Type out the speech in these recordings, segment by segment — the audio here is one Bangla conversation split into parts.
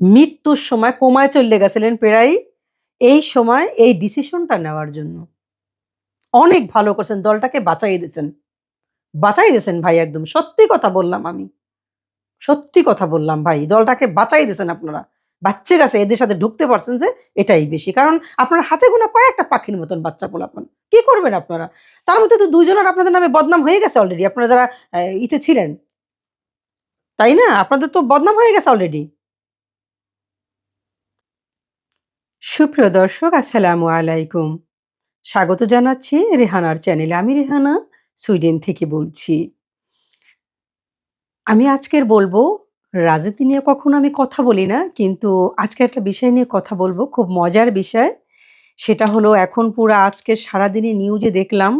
মৃত্যুর সময় কোমায় চলে গেছিলেন প্রায় এই সময় এই ডিসিশনটা নেওয়ার জন্য। অনেক ভালো করছেন, দলটাকে বাঁচাই দিয়েছেন। বাঁচাই দিয়েছেন ভাই একদম। সত্যি কথা বললাম আমি। সত্যি কথা বললাম ভাই। দলটাকে বাঁচাই দিয়েছেন আপনারা। বাচ্চা গেছে এদের সাথে ঢুকতে পারছেন যে এটাই বেশি। কারণ আপনার হাতে গোনা কয়েকটা পাখির মতন বাচ্চা পোলাপান। কি করবেন আপনারা? তার মধ্যে তো দুজনের আপনাদের নামে বদনাম হয়ে গেছে অলরেডি আপনারা যারা ইতে ছিলেন। তাই না? আপনাদের তো বদনাম হয়ে গেছে অলরেডি সুপ্রিয় দর্শক, আসসালামু আলাইকুম। স্বাগত জানাচ্ছি রেহানার চ্যানেলে। আমি রেহানা, সুইডেন থেকে বলছি। আমি আজকের বলব, রাজনীতি নিয়ে কখনো আমি কথা বলি না, কিন্তু আজকে একটা বিষয় নিয়ে কথা বলব, খুব মজার বিষয়। সেটা হলো, এখন পুরো আজকে সারাদিনে নিউজে দেখলাম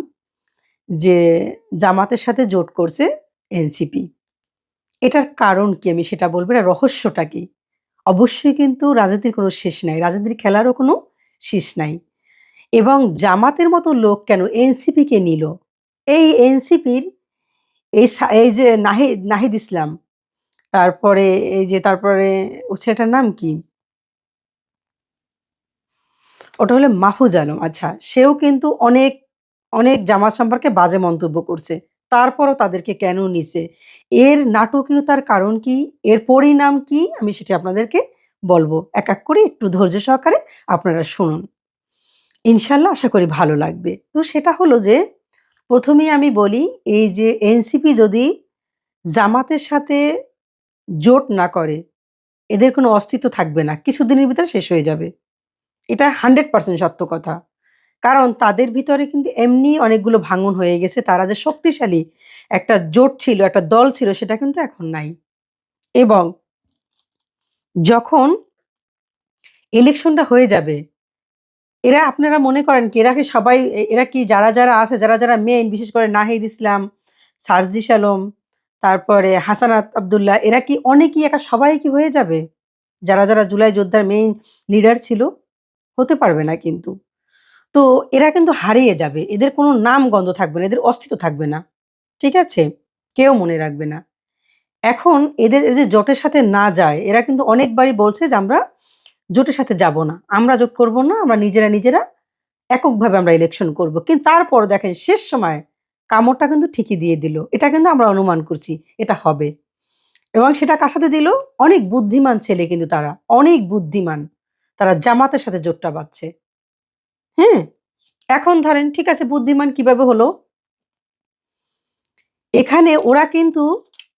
যে, জামাতের সাথে জোট করছে এনসিপি। এটার কারণ কি? আমি সেটা বলব, এটা রহস্যটা কি? অবশ্যই কিন্তু রাজনীতির কোনো শেষ নাই। রাজনীতির খেলারও কোনো শেষ নাই। এবং জামাতের মতো লোক কেন এনসিপি কে নিল? এই এনসিপির এই এই যে নাহিদ নাহিদ ইসলাম, তারপরে এই যে, তারপরে ছেলেটার নাম কি? ওটা হলো মাহফুজ আলম। আচ্ছা সেও কিন্তু অনেক অনেক জামাত সম্পর্কে বাজে মন্তব্য করছে। তারপরও তাদেরকে কেন নিছে? এর নাটকীয়তার কারণ কি? এর পরিণাম কি? আমি সেটা আপনাদেরকে বলব। এক এক করে একটু ধৈর্য সহকারে আপনারা শুনুন। ইনশাল্লাহ আশা করি ভালো লাগবে। তো সেটা হলো যে, প্রথমেই আমি বলি, এই যে এনসিপি যদি জামাতের সাথে জোট না করে, এদের কোনো অস্তিত্ব থাকবে না। কিছুদিনের ভিতরে শেষ হয়ে যাবে। এটা হান্ড্রেড পার্সেন্ট সত্য কথা। কারণ তাদের ভিতরে কিন্তু এমনি অনেকগুলো ভাঙন হয়ে গেছে, তারা যে শক্তিশালী একটা জোট ছিল, একটা দল ছিল, সেটা কিন্তু এখন নাই। এবং যখন ইলেকশনটা হয়ে যাবে, এরা আপনারা মনে করেন কি, এরা কি সবাই, এরা কি যারা যারা আছে, যারা যারা মেইন বিশেষ করে নাহিদ ইসলাম, সারজিস আলম, তারপরে হাসানাত আবদুল্লাহ, এরা কি অনেকেই একা সবাই কি হয়ে যাবে? যারা যারা জুলাই যোদ্ধার মেইন লিডার ছিল, হতে পারবে না কিন্তু। তো এরা কিন্তু হারিয়ে যাবে। এদের কোনো নাম গন্ধ থাকবে না, এদের অস্তিত্ব থাকবে না। ঠিক আছে? কেউ মনে রাখবে না। এখন এদের যে জোটের সাথে না যায়, এরা কিন্তু অনেকবারই বলছে যে আমরা জোটের সাথে যাব না। আমরা জোট করব না, আমরা নিজেরা নিজেরা এককভাবে আমরা ইলেকশন করব। কিন্তু তারপর দেখেন শেষ সময় কামড়টা কিন্তু ঠিকই দিয়ে দিল। এটা কিন্তু আমরা অনুমান করছি, এটা হবে। এবং সেটা কার সাথে দিল? অনেক বুদ্ধিমান ছেলে কিন্তু তারা, অনেক বুদ্ধিমান। তারা জামাতের সাথে জোটটা বাঁধছে। হ্যাঁ এখন ধরেন, ঠিক আছে, বুদ্ধিমান কীভাবে হলো? এখানে ওরা কিন্তু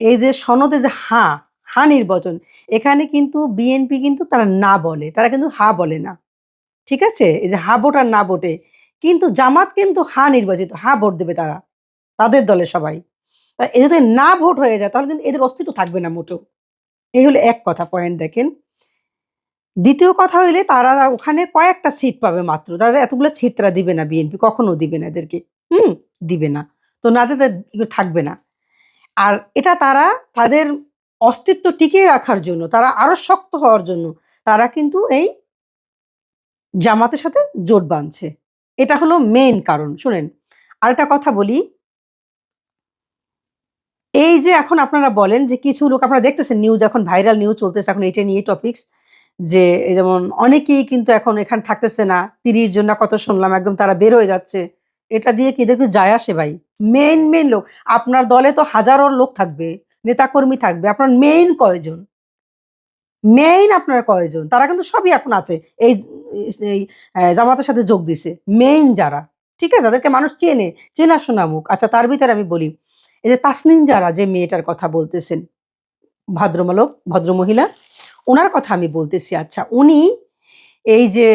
এই যে সনদে যে হা হা নির্বাচন, এখানে কিন্তু বিএনপি কিন্তু তারা না বলে, তারা কিন্তু হা বলে না। ঠিক আছে? এই যে হা ভোট আর না ভোটে, কিন্তু জামাত কিন্তু হা নির্বাচিত, হা ভোট দেবে তারা, তাদের দলে সবাই। তা এ যদি না ভোট হয়ে যায়, তাহলে কিন্তু এদের অস্তিত্ব থাকবে না মোটেও। এই হলো এক কথা পয়েন্ট দেখেন। দ্বিতীয় কথা হইলে তারা ওখানে কয়েকটা সিট পাবে মাত্র। তাদের এতগুলো সিট তারা দিবে না বিএনপি কখনো দিবে না এদেরকে। হুম? দিবে না। তো না তাদের থাকবে না। আর এটা তারা তাদের অস্তিত্ব টিকিয়ে রাখার জন্য, তারা আরও শক্ত হওয়ার জন্য, তারা কিন্তু এই জামাতের সাথে জোট বাঁধছে। এটা হলো মেন কারণ, শুনেন। আরেকটা কথা বলি। এই যে এখন আপনারা বলেন যে কিছু লোক, আপনারা দেখতেছেন নিউজ এখন ভাইরাল নিউজ চলতেছে, এখন এটা নিয়ে টপিকস যে যেমন অনেকেই কিন্তু এখন এখানে থাকতেছে না তিরির জন্য কত শুনলাম, একদম তারা বের হয়ে যাচ্ছে। এটা দিয়ে কি এদের কিছু যায় আসে ভাই? মেইন মেইন লোক, আপনার দলে তো হাজারো লোক থাকবে, নেতাকর্মী থাকবে, আপনার মেইন কয়জন? মেইন আপনার কয়জন? তারা কিন্তু সবই এখন আছে, এই জামাতের সাথে যোগ দিছে মেইন যারা। ঠিক আছে? যাদেরকে মানুষ চেনে চেনাশোনা মুখ। আচ্ছা তার ভিতরে আমি বলি, এই যে তাসনিন যারা, যে মেয়েটার কথা বলতেছেন, ভদ্রমালক, ভদ্রমহিলা ওনার কথা আমি বলতেছি আচ্ছা উনি এই যে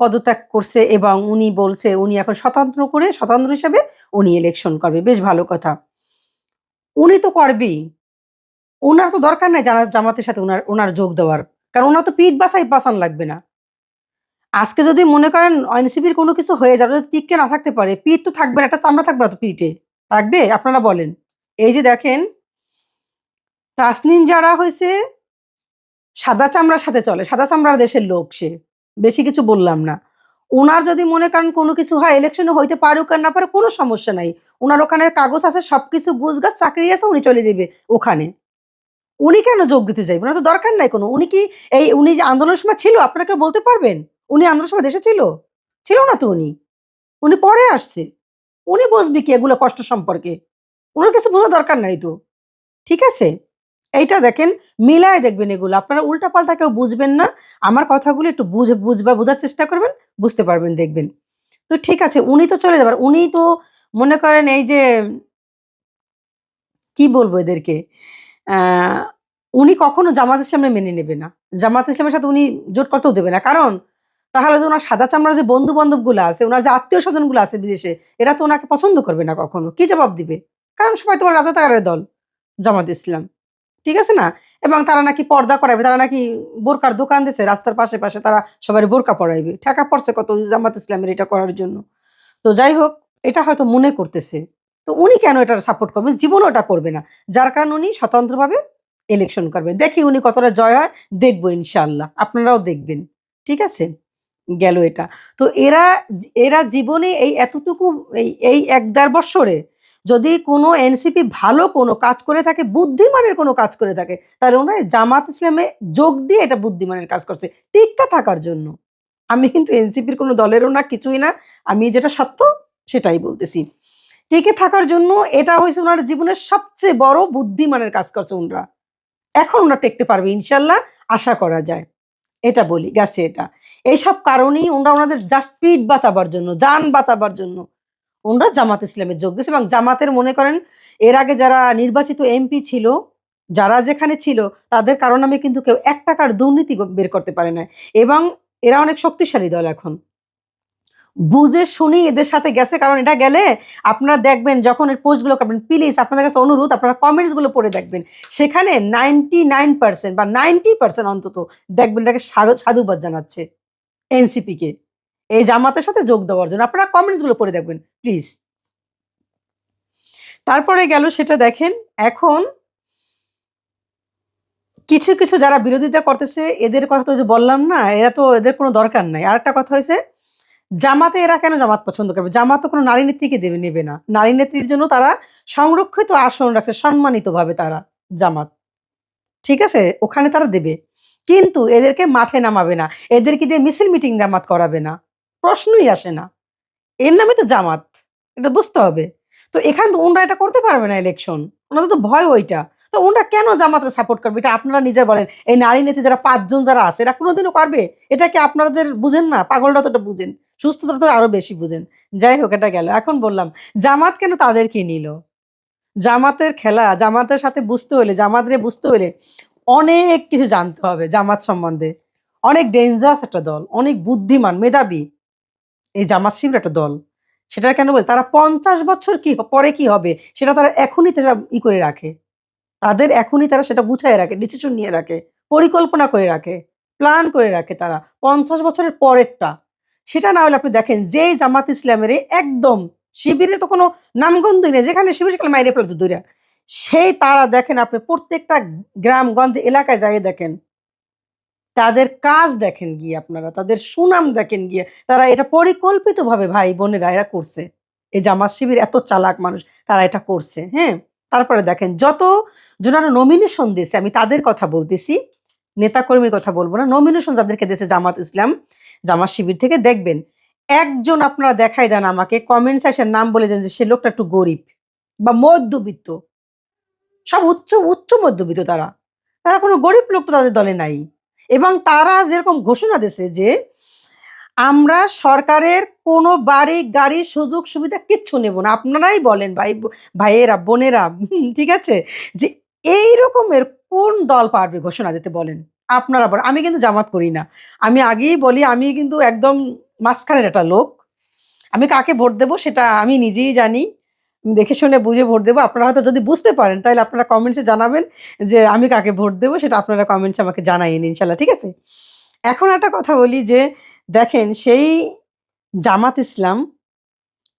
পদত্যাগ করছে এবং উনি বলছে, উনি এখন স্বতন্ত্র করে, স্বতন্ত্র হিসাবে উনি ইলেকশন করবে, বেশ ভালো কথা। উনি তো করবেই। ওনার তো দরকার নাই জানা জামাতের সাথে ওনার ওনার যোগ দেওয়ার, কারণ ওনার তো পিঠ বাসাই বাসান লাগবে না। আজকে যদি মনে করেন এনসিপির কোনো কিছু হয়ে যাবে, যদি টিককে না থাকতে পারে, পিঠ তো থাকবে না, একটা চামড়া থাকবে না তো পিঠে। থাকবে? আপনারা বলেন। এই যে দেখেন তাসনিন যারা হয়েছে সাদা চামড়ার সাথে চলে সাদা চামড়ার দেশের লোক সে বেশি কিছু বললাম না ওনার যদি মনে করেন কোনো কিছু হয় ইলেকশনে হইতে পারুক আর না পারে কোনো সমস্যা নাই ওনার ওখানের কাগজ আছে, সবকিছু গুছ গাছ চাকরি আছে, উনি চলে যাবে ওখানে উনি কেন যোগ দিতে যাইবেন? ওনার তো দরকার নাই কোনো। উনি কি এই, উনি যে আন্দোলনের সময় ছিল, আপনাকে বলতে পারবেন? উনি আন্দোলনের সময় দেশে ছিল? ছিল না তো উনি। উনি পরে আসছে। উনি বুঝবে কি এগুলো কষ্ট সম্পর্কে? উনার কিছু বোঝার দরকার নাই তো। ঠিক আছে? এইটা দেখেন মিলায় দেখবেন এগুলো। আপনারা উল্টাপাল্টা কেউ বুঝবেন না। আমার কথাগুলো একটু বুঝে বুঝবা বোঝার চেষ্টা করবেন, বুঝতে পারবেন দেখবেন। তো ঠিক আছে উনি তো চলে যাবার। উনি তো মনে করেন এই যে কি বলব এদেরকে? উনি কখনো জামাত ইসলামে মেনে নেবে না। জামাত ইসলামের সাথে উনি জোট করতেও দেবে না। কারণ তাহলে তো ওনার সাদা চামড়ার যে বন্ধু-বান্ধবগুলো আছে, ওনার যে আত্মীয়স্বজনগুলো আছে বিদেশে, এরা তো ওনাকে পছন্দ করবে না কখনো। কি জবাব দিবে? কারণ সবাই তো রাজাকারের দল, জামাত ইসলাম। ঠিক আছে না? এবং তারা নাকি পর্দা করাবে তারা নাকি বোরকার দোকান দিছে রাস্তার পাশে, পাশে তারা সবাইরে বোরকা পরাইবে। ঠেকা পড়ছে কত জামাত ইসলামের এটা করার জন্য। তো যাই হোক, এটা হয়তো মনে করতেছে। তো উনি কেন এটার সাপোর্ট করবেন? জীবনেও এটা করবে না। যার কারণে উনি স্বতন্ত্রভাবে ইলেকশন করবে দেখি উনি কতটা জয় হয়, দেখব ইনশাল্লাহ আপনারাও দেখবেন। ঠিক আছে? গেল এটা। তো এরা এরা জীবনে এই এতটুকু এই এই ১-১.৫ বৎসরে যদি কোনো এনসিপি ভালো কোনো কাজ করে থাকে, বুদ্ধিমানের কোনো কাজ করে থাকে, তাহলে ওরা জামাত ইসলামে যোগ দিয়ে এটা বুদ্ধিমানের কাজ করছে। টিক্কা থাকার জন্য। আমি কিন্তু এনসিপির কোনো দলেরও না, কিছুই না। আমি যেটা সত্য সেটাই বলতেছি। টিকে থাকার জন্য এটা হয়েছে ওনার জীবনের সবচেয়ে বড় বুদ্ধিমানের কাজ করছে উনরা। এখন উনারা টেকতে পারবে ইনশাল্লাহ আশা করা যায়। এটা বলি, গেছে এটা। এইসব কারণেই উনরা ওনাদের জাস্ট পিঠ বাঁচাবার জন্য, যান বাঁচাবার জন্য উনরা জামাত ইসলামে যোগ দিয়েছে এবং জামাতের মনে করেন এর আগে যারা নির্বাচিত এমপি ছিল, যারা যেখানে ছিল তাদের কারও নামে কিন্তু কেউ এক টাকার দুর্নীতি বের করতে পারে না এবং এরা অনেক শক্তিশালী দল এখন। বুঝে শুনেই এদের সাথে গেছে কারণ এটা গেলে আপনারা দেখবেন যখন এর পোস্টগুলো করবেন প্লিজ আপনাদের কাছে অনুরোধ আপনারা কমেন্টসগুলো পড়ে দেখবেন। সেখানে 99% বা 90% অন্তত দেখবেন এটাকে সাধুবাদ জানাচ্ছে এনসিপি কে। এই জামাতের সাথে যোগ দেওয়ার জন্য। আপনারা কমেন্টসগুলো পড়ে দেখবেন প্লিজ। তারপরে গেল সেটা দেখেন এখন কিছু, কিছু যারা বিরোধিতা করতেছে এদের কথা তো বললাম না, এরা তো এদের কোনো দরকার নাই। আরেকটা কথা হয়েছে জামাতে এরা কেন জামাত পছন্দ করবে? জামাত তো কোনো নারী নেত্রীকে দেবে নেবে না। নারী নেত্রীর জন্য তারা সংরক্ষিত আসন রাখছে সম্মানিতভাবে তারা জামাত। ঠিক আছে? ওখানে তারা দেবে। কিন্তু এদেরকে মাঠে নামাবে না। এদেরকে দিয়ে মিছিল মিটিং জামাত করাবে না। প্রশ্নই আসে না। এর নামে তো জামাত। এটা বুঝতে হবে। তো এখানে তো ওনরা এটা করতে পারবে না ইলেকশন। ওনাদের তো ভয় ওইটা। তো ওনরা কেন জামাতরে সাপোর্ট করবে? এটা আপনারা নিজে বলেন। এই নারী নেত্রী যারা পাঁচজন যারা আছে এরা কোনদিনও করবে? এটা কি আপনাদের বুঝেন না? পাগলরা তো এটা বুঝেন। সুস্থতা তো আরও বেশি বুঝেন। যাই হোক এটা গেল। এখন বললাম জামাত কেন তাদেরকে নিল? জামাতের খেলা, জামাতের সাথে বুঝতে হলে, জামাতরে বুঝতে হলে অনেক কিছু জানতে হবে জামাত সম্বন্ধে। অনেক ডেঞ্জারাস একটা দল, অনেক বুদ্ধিমান, মেধাবী। এই জামাত শিবির একটা দল। সেটা কেন বলি? তারা ৫০ বছর কি পরে কি হবে সেটা তারা এখনই তারা ই করে রাখে। তাদের এখনই তারা সেটা গুছায় রাখে, ডিসিশন নিয়ে রাখে, পরিকল্পনা করে রাখে, প্ল্যান করে রাখে তারা। ৫০ বছরের পরেরটা। সেটা না হলে আপনি দেখেন যেই জামাত ইসলামের একদম শিবিরে তো কোনো নামগন্ধই নেই। যেখানে শিবির সেখানে মাইরে ফেলতো দূরে সেই তারা দেখেন আপনি প্রত্যেকটা গ্রামগঞ্জ এলাকায় যাইয়ে দেখেন। তাদের কাজ দেখেন গিয়ে আপনারা, তাদের সুনাম দেখেন গিয়ে। তারা এটা পরিকল্পিতভাবে ভাই বোনেরা এরা করছে। এই জামাত শিবির এত চালাক মানুষ তারা এটা করছে। হ্যাঁ? তারপরে দেখেন যত জনারা নমিনেশন দিছে আমি তাদের কথা বলতেছি। নেতাকর্মীর কথা বলব না। নমিনেশন যাদেরকে দিয়েছে জামাত ইসলাম, জামাত শিবির থেকে দেখবেন। একজন আপনারা দেখাই দেন আমাকে কমেন্ট সেকশন নাম বলে দেন যে সে লোকটা একটু গরিব বা মধ্যবিত্ত। সব উচ্চ, উচ্চ মধ্যবিত্ত তারা। তারা কোনো গরিব লোক তো তাদের দলে নাই। এবং তারা যেরকম ঘোষণা দিছে যে আমরা সরকারের কোনো বাড়ি, গাড়ি, সুযোগ সুবিধা কিচ্ছু নেব না। আপনারাই বলেন ভাই ভাইয়েরা, বোনেরা ঠিক আছে? যে এই রকমের কোন দল পারবে ঘোষণা দিতে বলেন? আপনারা বলেন। আমি কিন্তু জামাত করি না। আমি আগেই বলি আমি কিন্তু একদম মাঝখানের একটা লোক। আমি কাকে ভোট দেব সেটা আমি নিজেই জানি। দেখে শুনে বুঝে ভোট দেবো আপনারা হয়তো যদি বুঝতে পারেন তাহলে আপনারা কমেন্টসে জানাবেন যে আমি কাকে ভোট দেবো সেটা আপনারা কমেন্টসে আমাকে জানাইয়েন ইনশাআল্লাহ। ঠিক আছে? এখন একটা কথা বলি যে দেখেন সেই জামাত ইসলাম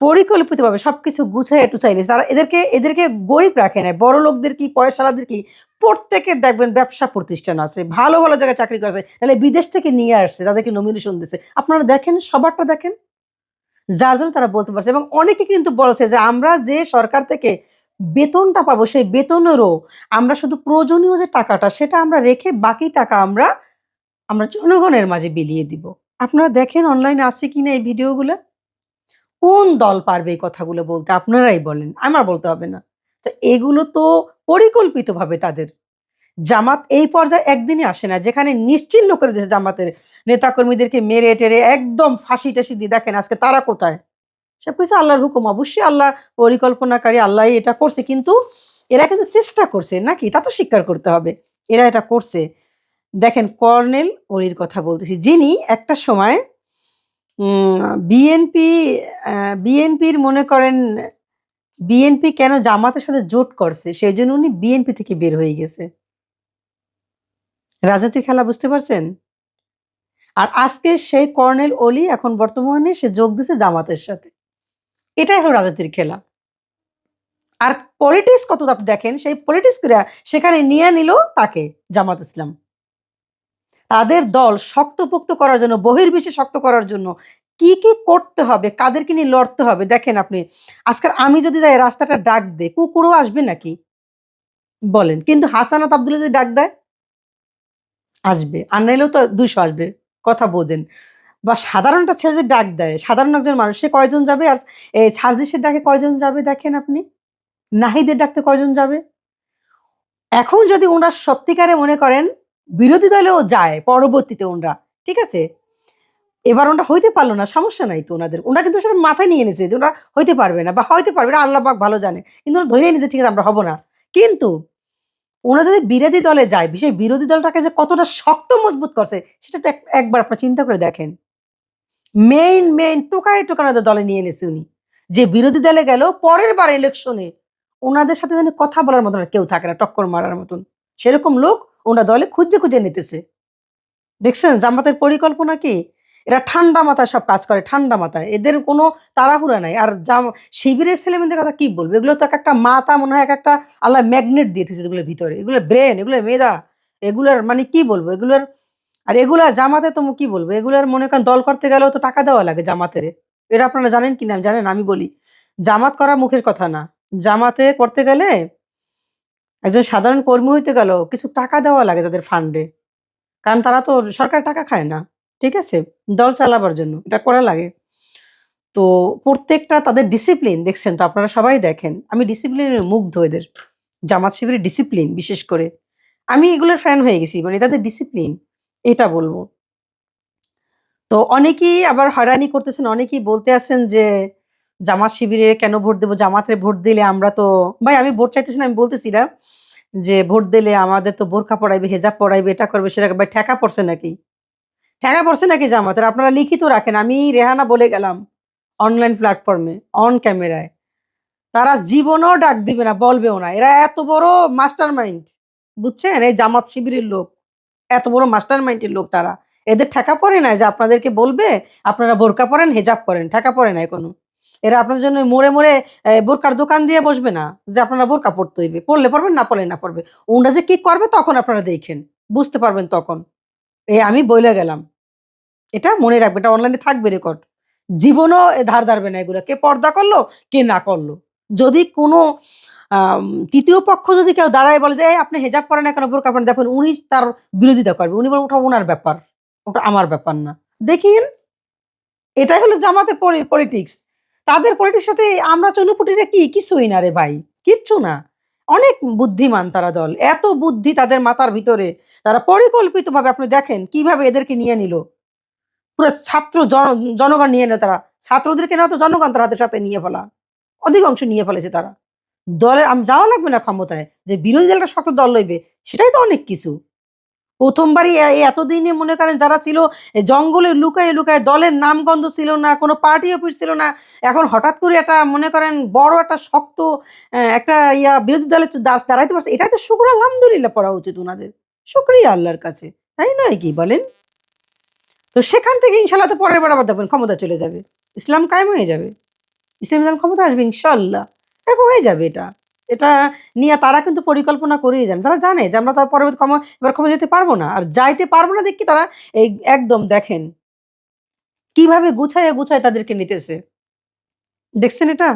পরিকল্পিতভাবে সবকিছু গুছাইয়া টুছাইয়া নিছে। তারা এদেরকে এদেরকে গরিব রাখে নাই। বড়লোকদের কি, পয়সালাদের কি প্রত্যেকের দেখবেন ব্যবসা প্রতিষ্ঠান আছে। ভালো, ভালো জায়গায় চাকরি করেছে। তাহলে বিদেশ থেকে নিয়ে আসছে। তাদেরকে নমিনেশন দিছে। আপনারা দেখেন সবারটা দেখেন। যার জন্য তারা বলতে পারছে। এবং অনেকে কিন্তু বলছে যে, আমরা যে সরকার থেকে বেতনটা পাবো, সেই বেতনেরও আমরা শুধু প্রয়োজনীয় যে টাকাটা, সেটা আমরা রেখে বাকি টাকা আমরা আমরা জনগণের মাঝে বিলিয়ে দিব। আপনারা দেখেন অনলাইনে আছে কিনা এই ভিডিওগুলো? কোন দল পারবে এই কথাগুলো বলতে? আপনারাই বলেন, আমার বলতে হবে না। তো এগুলো তো পরিকল্পিতভাবে তাদের। জামাত এই পর্যায়ে একদিনই আসে না, যেখানে নিশ্চিহ্ন করে দিয়েছে জামাতের নেতাকর্মীদেরকে মেরে টেরে একদম ফাঁসি টাসি দিয়ে দেখেন আজকে তারা কোথায়? সব কিছু আল্লাহর হুকুম। অবশ্যই আল্লাহ পরিকল্পনাকারী আল্লাহ এটা করছে, কিন্তু এরা কিন্তু চেষ্টা করছে নাকি? তা তো স্বীকার করতে হবে। এরা এটা করছে। দেখেন, কর্নেল ওরির কথা বলতেছি, যিনি একটা সময় বিএনপি বিএনপির মনে করেন, বিএনপি কেন জামাতের সাথে জোট করছে, সেই জন্য উনি বিএনপি থেকে বের হয়ে গেছে। রাজনীতির খেলা বুঝতে পারছেন? আর আজকে সেই কর্নেল অলি এখন বর্তমানে সে যোগ দিছে জামাতের সাথে। এটাই হলো রাজনীতির খেলা। আর পলিটিক্স কত আপনি দেখেন, সেই পলিটিক্স সেখানে নিয়ে নিল তাকে জামাত ইসলাম। তাদের দল শক্তপোক্ত করার জন্য, বহির্বিশ্বে শক্ত করার জন্য কি কি করতে হবে, কাদেরকে নিয়ে লড়তে হবে, দেখেন আপনি, আজকাল আমি যদি যাই রাস্তাটা ডাক দে কুকুরও আসবে নাকি? বলেন, কিন্তু হাসানাত আব্দুল্লাহ যদি ডাক দেয়? আসবে, আর নাইলেও তো দুইশো আসবে। বোঝেন। বা সাধারণটা ছেলে যে ডাক দেয়, সাধারণ একজন মানুষ, সে কয়জন যাবে? আর এই সার্জিসের ডাকে কয়জন যাবে দেখেন আপনি? নাহিদের ডাকতে কয়জন যাবে? এখন যদি ওনারা সত্যিকারে মনে করেন, বিরোধী দলেও যায়, পরবর্তীতে ওনরা, ঠিক আছে? এবার ওনরা হইতে পারল না, সমস্যা নাই তো ওনাদের। ওনারা কিন্তু সেটা মাথায় নিয়ে নিয়েছে যে ওরা হইতে পারবে না, বা হইতে পারবে না, আল্লাহ পাক ভালো জানে। কিন্তু ওরা ধরে নিয়েছে ঠিক আছে, আমরা হব না। কিন্তু ওনারা যদি বিরোধী দলে যায় বিশেষ বিরোধী দলটাকে যে কতটা শক্ত মজবুত করছে, সেটা একবার আপনার চিন্তা করে দেখেন। মেইন মেইন টোকায় টোকানাদের দলে নিয়ে এনেছে উনি। যে বিরোধী দলে গেল, পরের বার ইলেকশনে ওনাদের সাথে যেন কথা বলার মতন কেউ থাকে না, টক্কর মারার মতন। সেরকম লোক ওনার দলে খুঁজে খুঁজে নিতেছে। দেখছেন জামাতের পরিকল্পনা কি? এরা ঠান্ডা মাথায় সব কাজ করে, ঠান্ডা মাথায়। এদের কোনো তাড়াহুড়া নাই। আর জাম শিবিরের ছেলেমেয়েদের কথা কি বলব? এগুলো তো এক একটা মাথা মনে হয় এক একটা আল্লাহ ম্যাগনেট দিয়ে দিয়েছে এগুলোর ভিতরে। এগুলো ব্রেন এগুলো মেধা। এগুলোর মানে কি বলব? এগুলোর আর এগুলা জামাতে তো কি বলব? এগুলোর মনে করেন দল করতে গেলেও তো টাকা দেওয়া লাগে জামাতের। এটা আপনারা জানেন কি না? জানেন, আমি বলি। জামাত করা মুখের কথা না। জামাতে করতে গেলে একজন সাধারণ কর্মী হইতে গেল কিছু টাকা দেওয়া লাগে তাদের ফান্ডে কারণ তারা তো সরকার টাকা খায় না। ঠিক আছে? দল চালাবার জন্য। এটা করা লাগে। তো প্রত্যেকটা তাদের ডিসিপ্লিন দেখছেন তো আপনারা সবাই দেখেন, আমি ডিসিপ্লিনের মুগ্ধ এদের। জামাত শিবিরের ডিসিপ্লিন বিশেষ করে। আমি এগুলোর ফ্যান হয়ে গেছি মানে তাদের ডিসিপ্লিন এটা বলব। তো অনেকেই আবার হয়রানি করতেছেন, অনেকেই বলতে আছেন যে, জামাত শিবিরে কেন ভোট দেবো? জামাতে ভোট দিলে আমরা তো, ভাই আমি ভোট চাইতেছি না, আমি বলতেছি না যে, ভোট দিলে আমাদের তো বোরখা পড়াইবে হেজাব পড়াইবে এটা করবে সেটা ভাই ঠেকা পড়ছে নাকি? ঠেকা পড়ছে নাকি জামাতের? আপনারা লিখিত রাখেন, আমি রেহানা বলে গেলাম অনলাইন প্ল্যাটফর্মে অন ক্যামেরায় তারা জীবনও ডাক দিবে না, বলবেও না। এরা এত বড় মাস্টার মাইন্ড বুঝছেন? এই জামাত শিবিরের লোক, এত বড় মাস্টার মাইন্ডের লোক তারা। এদের ঠেকা পড়ে না যে আপনাদেরকে বলবে, আপনারা বোরকা পরেন, হেজাব পরেন, ঠেকা পড়ে না কোনো এরা আপনাদের জন্য মোড়ে মোড়ে বোরকার দোকান দিয়ে বসবে না, যে আপনারা বোরকা পড়তে হইবে। পড়লে পড়বেন না পড়লে না পড়বে ওনারা যে কি করবে তখন আপনারা দেখেন, বুঝতে পারবেন তখন। এ, আমি বইলে গেলাম। এটা মনে রাখবে, এটা অনলাইনে থাকবে রেকর্ড জীবনও ধার ধারবে না এগুলো কে পর্দা করল কে না করল। যদি কোনো তৃতীয় পক্ষ যদি কেউ দাঁড়ায় বলে যে আপনি হেজাব পরেন না কেন বোরকা পরেন দেখুন, উনি তার বিরোধিতা করবে। উনি বলবেন ওটা ওনার ব্যাপার, ওটা আমার ব্যাপার না। দেখিন, এটাই হলো জামাতের পলিটিক্স তাদের পলিটিক্স সাথে আমরা চনুপুটিরা কি? কিছুই না রে ভাই, কিচ্ছু না। অনেক বুদ্ধিমান তারা দল। এত বুদ্ধি তাদের মাথার ভিতরে। তারা পরিকল্পিতভাবে, আপনি দেখেন কীভাবে এদেরকে নিয়ে নিল। পুরো ছাত্র জন- জনগণ নিয়ে নেয় তারা। ছাত্রদেরকে না তো জনগণ তাদের সাথে নিয়ে ফেলা। অধিকাংশ নিয়ে ফেলেছে তারা। দলে আম, যাওয়া লাগবে না ক্ষমতায়। যে বিরোধী দলটা শক্ত দল লইবে, সেটাই তো অনেক কিছু। প্রথমবারই এতদিনে মনে করেন যারা ছিল জঙ্গলে লুকায় লুকায় দলের নামগন্ধ ছিল না, কোনো পার্টি অফিস ছিল না। এখন হঠাৎ করে একটা মনে করেন বড় একটা শক্ত একটা ইয়া বিরোধী দলের দাঁড়- দাঁড়াইতে পারছে। এটাই তো শুক্র আলহামদুলিল্লাহ পড়া উচিত ওনাদের শুক্রিয়া আল্লাহর কাছে। তাই নয় কি বলেন? তো সেখান থেকে ইনশাল্লাহ তো পরের বার আবার দেখবেন ক্ষমতা চলে যাবে। ইসলাম কায়েম হয়ে যাবে। ইসলাম ইসলাম ক্ষমতা আসবে ইনশাল্লাহ। এরকম হয়ে যাবে এটা। এটা নিয়ে তারা কিন্তু পরিকল্পনা করেই যান। তারা জানে যে আমরা তো আর পরবর্তী ক্ষমা, এবার ক্ষমা যেতে পারব না। আর যাইতে পারব না দেখি তারা এই একদম দেখেন। কীভাবে গুছায় গুছায় তাদেরকে নিতেছে। দেখছেন এটা?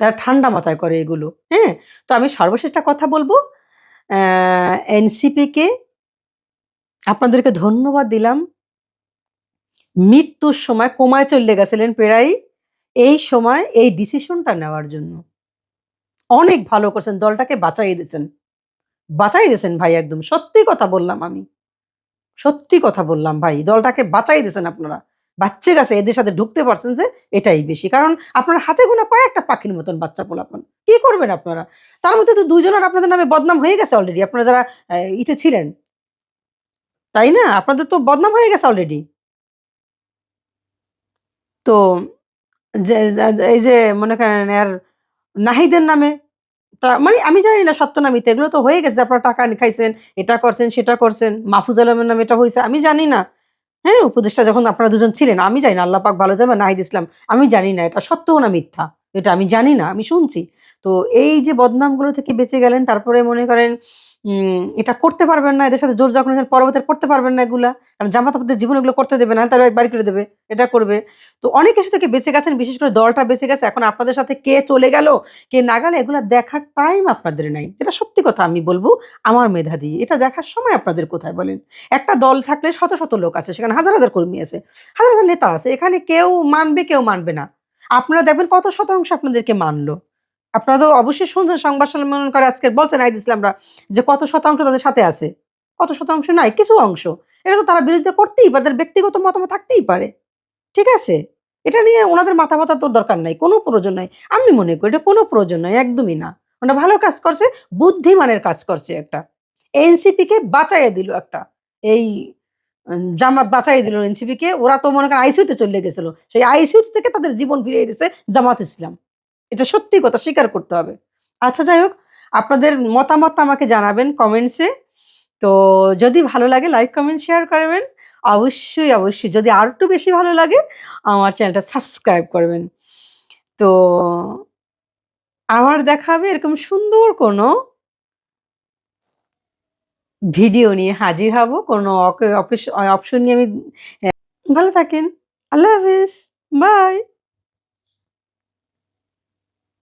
তারা ঠান্ডা মাথায় করে এগুলো। হ্যাঁ? তো আমি সর্বশেষ একটা কথা বলব। এনসিপিকে আপনাদেরকে ধন্যবাদ দিলাম। মৃত্যুর সময় কোমায় চলে গেছিলেন প্রায়। এই সময় এই ডিসিশনটা নেওয়ার জন্য। অনেক ভালো করছেন। দলটাকে বাঁচাইয়ে দিয়েছেন। বাঁচাই দিয়েছেন ভাই একদম। সত্যি কথা বললাম আমি। সত্যি কথা বললাম ভাই। দলটাকে বাঁচাই দিয়েছেন আপনারা। বাচ্চা গেছে এদের সাথে ঢুকতে পারছেন যে এটাই বেশি। কারণ আপনার হাতে গোনা কয়েকটা পাখির মতন বাচ্চা পোলাপান। কি করবেন আপনারা? তার মধ্যে তো ২ জনের আপনাদের নামে বদনাম হয়ে গেছে অলরেডি। আপনারা যারা ইতে ছিলেন। তাই না? আপনাদের তো বদনাম হয়ে গেছে অলরেডি। তো যে এই যে মনে করেন আর নাহিদের নামে তা মানে আমি জানি না সত্য নামিতে। এগুলো তো হয়ে গেছে। আপনারা টাকা খাইছেন, এটা করছেন, সেটা করছেন। মাহফুজ আলমের নামে এটা হয়েছে আমি জানি না। হ্যাঁ? উপদেষ্টা যখন আপনারা দুজন ছিলেন, আমি জানি না। আল্লাহ পাক ভালো যাবে নাহিদ ইসলাম। আমি জানি না এটা সত্যও না মিথ্যা। এটা আমি জানি না। আমি শুনছি। তো এই যে বদনামগুলো থেকে বেঁচে গেলেন তারপরে মনে করেন এটা করতে পারবেন না। এদের সাথে জোর যখন পরবর্তীতে করতে পারবেন না এগুলা। কারণ জামাত আপনাদের জীবনে এগুলো করতে দেবে না। তারা বাড়ি করে দেবে। এটা করবে। তো অনেক কিছু থেকে বেঁচে গেছেন। বিশেষ করে দলটা বেঁচে গেছে। এখন আপনাদের সাথে কে চলে গেল, কে না গেল এগুলো দেখার টাইম আপনাদের নাই। যেটা সত্যি কথা আমি বলব আমার মেধা দিয়ে। এটা দেখার সময় আপনাদের কোথায় বলেন? একটা দল থাকলে শত, শত লোক আছে। সেখানে হাজার, হাজার কর্মী আছে। হাজার, হাজার নেতা আছে। এখানে কেউ মানবে, কেউ মানবে না। আপনারা দেখবেন কত শতাংশ আপনাদেরকে মানলো আপনারা তো অবশ্যই শুনছেন সংবাদ সম্মেলন করে আজকে বলছে নাহিদ ইসলামরা যে কত শতাংশ তাদের সাথে আছে। কত শতাংশ নাই? কিছু অংশ। এটা তো তারা বিরোধিতা করতেই পারে। তাদের ব্যক্তিগত মতামত থাকতেই পারে। ঠিক আছে? এটা নিয়ে ওনাদের মাথা ব্যথা তো দরকার নাই। কোনো প্রয়োজন নাই। আমি মনে করি এটা কোনো প্রয়োজন নাই। একদমই না। ওনারা ভালো কাজ করছে, বুদ্ধিমানের কাজ করছে একটা। এনসিপিকে বাঁচাইয়া দিল একটা। এই জামাত বাঁচাই দিল এনসিপিকে। ওরা তো মনে করেন আইসিইউতে চলে গেছিল। সেই আইসিইউ থেকে তাদের জীবন ফিরিয়ে দিয়েছে জামাত ইসলাম। এটা সত্যি কথা স্বীকার করতে হবে। আচ্ছা যাই হোক, আপনাদের মতামতটা আমাকে জানাবেন কমেন্টসে। তো যদি ভালো লাগে লাইক, কমেন্ট, শেয়ার করবেন। অবশ্যই, অবশ্যই যদি আরেকটু বেশি ভালো লাগে আমার চ্যানেলটা সাবস্ক্রাইব করবেন। তো আবার দেখা হবে এরকম সুন্দর কোনো ভিডিও নিয়ে হাজির হব। কোনো অপশন নিয়ে আমি ভালো থাকেন। আল্লাহ হাফিজ বাই।